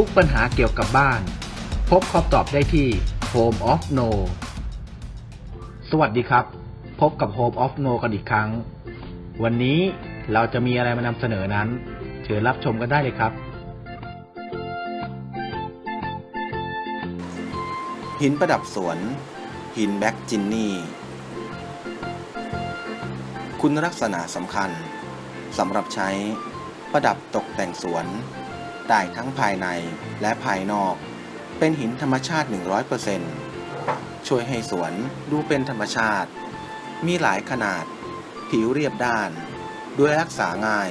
ุกปัญหาเกี่ยวกับบ้าน พบคำตอบได้ที่ Home of No สวัสดีครับ พบกับ Home of No กันอีกครั้ง วันนี้เราจะมีอะไรมานำเสนอนั้น เชิญรับชมกันได้เลยครับ หินประดับสวน หินแบ็กจินนี่ คุณลักษณะสำคัญสำหรับใช้ประดับตกแต่งสวน ได้ทั้งภายในและภายนอก เป็นหินธรรมชาติ 100%ช่วยให้สวนดูเป็นธรรมชาติ มีหลายขนาด ผิวเรียบด้าน ด้วยรักษาง่าย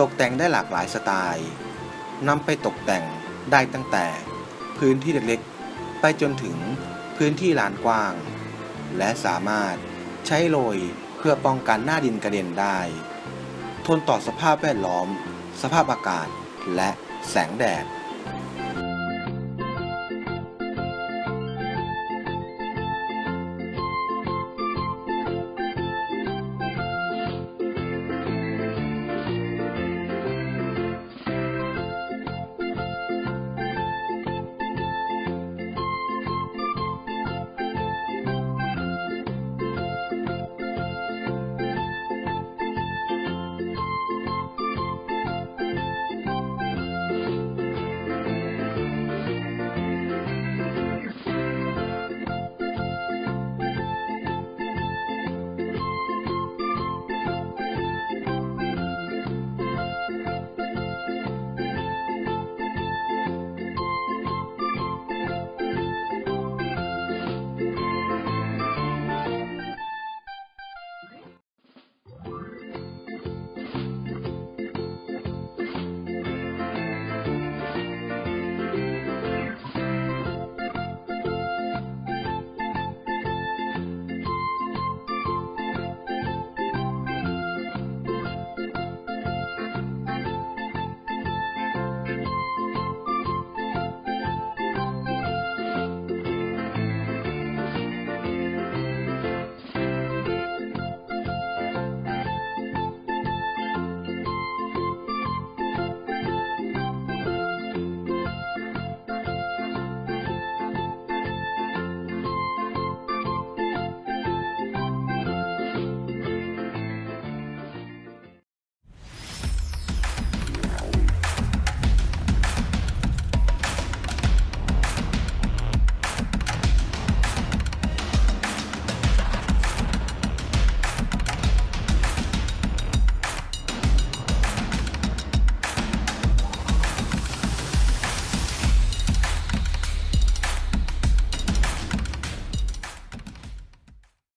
ตกแต่งได้หลากหลายสไตล์นำไปตกแต่งได้ตั้งแต่ พื้นที่เล็กๆ ไปจนถึงพื้นที่ลานกว้าง และสามารถใช้โรยเพื่อป้องกันหน้าดินกระเด็นได้ ทนต่อสภาพแวดล้อม สภาพอากาศ และแสงแดด